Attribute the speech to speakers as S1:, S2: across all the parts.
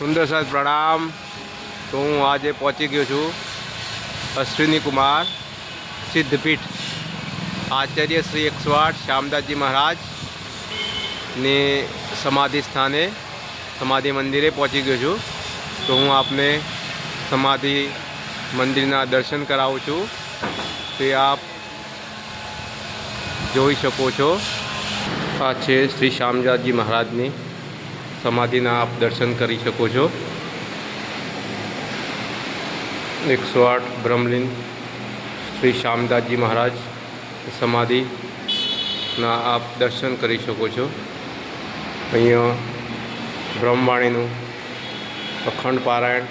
S1: સુંદર સાહેબ પ્રણામ. તો હું આજે પહોંચી ગયો છું અશ્વિની કુમાર સિદ્ધપીઠ આચાર્ય શ્રી એકસો આઠ શ્યામદાસજી મહારાજ ને સમાધિ સ્થાને, સમાધિ મંદિરે પહોંચી ગયો છું. તો હું આપને સમાધિ મંદિરના દર્શન કરાવું છું. તે આપ જોઈ શકો છો. આ છે શ્રી શ્યામદાસજી મહારાજની સમાધિના આપ દર્શન કરી શકો છો. એકસો આઠ બ્રહ્મલીન શ્રી શામદાસજી મહારાજ સમાધિના આપ દર્શન કરી શકો છો. અહીંયા બ્રહ્મવાણીનું અખંડ પારાયણ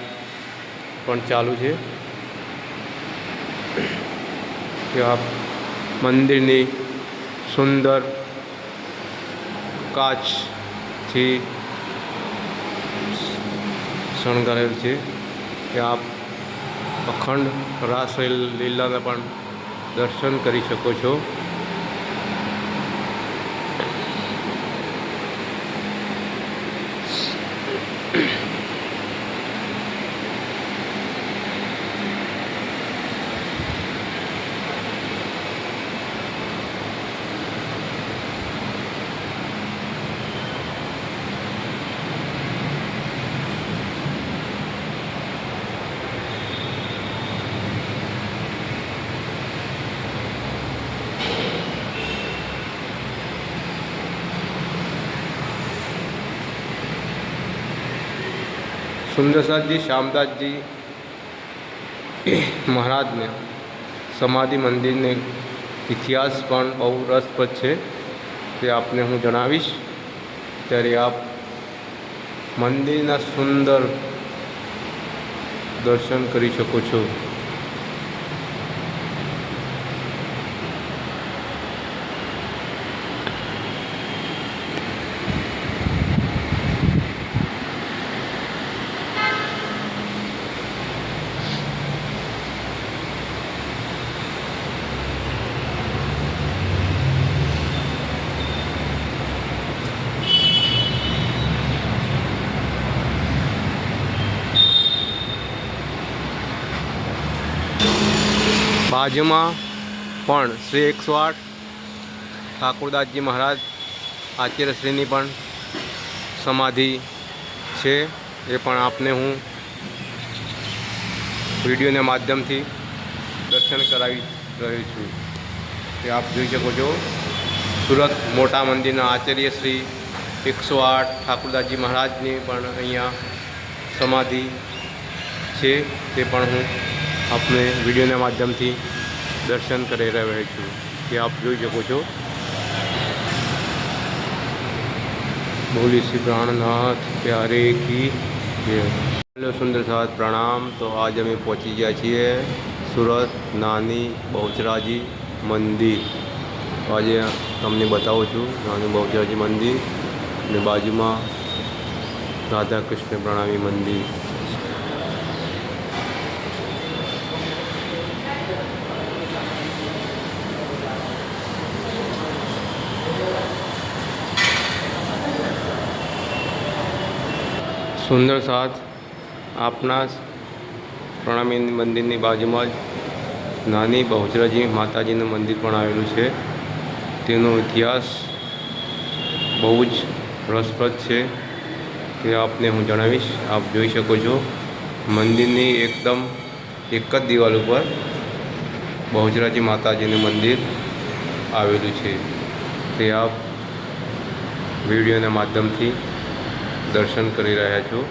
S1: પણ ચાલુ છે. આપ મંદિરની સુંદર કાચથી શણગારેલ છે કે આપ અખંડ રાસ લીલાના પણ દર્શન કરી શકો છો. સુંદરસાદજી, શ્યામદાસજી મહારાજને સમાધિ મંદિરને ઇતિહાસ પણ બહુ રસપ્રદ છે તે આપને હું જણાવીશ. ત્યારે આપ મંદિરના સુંદર દર્શન કરી શકો છો. બાજુમાં પણ શ્રી એકસો આઠ ઠાકોરદાસજી મહારાજ આચાર્યશ્રીની પણ સમાધિ છે. એ પણ આપને હું વિડીયોના માધ્યમથી દર્શન કરાવી રહ્યો છું. તે આપ જોઈ શકો છો. સુરત મોટા મંદિરના આચાર્ય શ્રી એકસો આઠ ઠાકોરદાસજી મહારાજની પણ અહીંયા સમાધિ છે. તે પણ હું આપને વિડીયોના માધ્યમથી દર્શન કરી રહ્યા છું. તે આપ જોઈ શકો છો. બોલી શ્રી પ્રાણનાથ, પ્યારે કી હેલો સુંદર સાથ પ્રણામ. તો આજ અમે પહોંચી ગયા છીએ સુરત નાની બહુચરાજી મંદિર. આજે તમને બતાવું છું નાની બહુચરાજી મંદિર અને બાજુમાં રાધા કૃષ્ણ પ્રણામી મંદિર. સુંદર સાથ આપના પ્રણામી મંદિરની બાજુમાં જ નાની બહુચરાજી માતાજીનું મંદિર પણ આવેલું છે. તેનો ઇતિહાસ બહુ જ રસપ્રદ છે તે આપને હું જણાવીશ. આપ જોઈ શકો છો મંદિરની એકદમ એક જ દિવાલ ઉપર બહુચરાજી માતાજીનું મંદિર આવેલું છે. તે આપ વિડીયોના માધ્યમથી દર્શન કરી રહ્યા છો?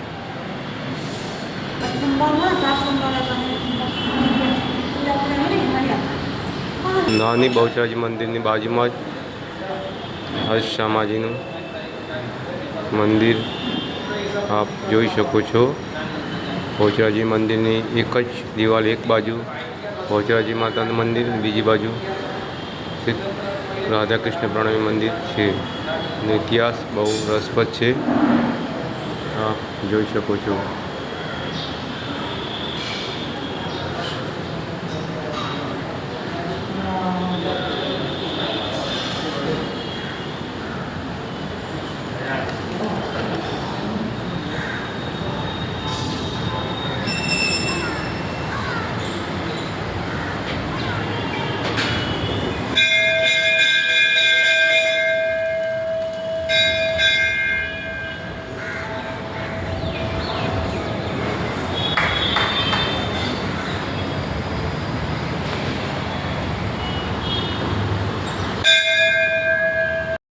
S1: નાની બહુચરાજી મંદિરની બાજુમાં જ હર્ષ શામાજીનું મંદિર આપ જોઈ શકો છો. બહુચરાજી મંદિરની એક જ દિવાલ એક બાજુ, બહુચરાજી માતાનું મંદિર, બીજી બાજુ રાધાકૃષ્ણ પ્રણવી મંદિર છે. અને ઇતિહાસ બહુ રસપ્રદ છે. આપ જોઈ શકો છો.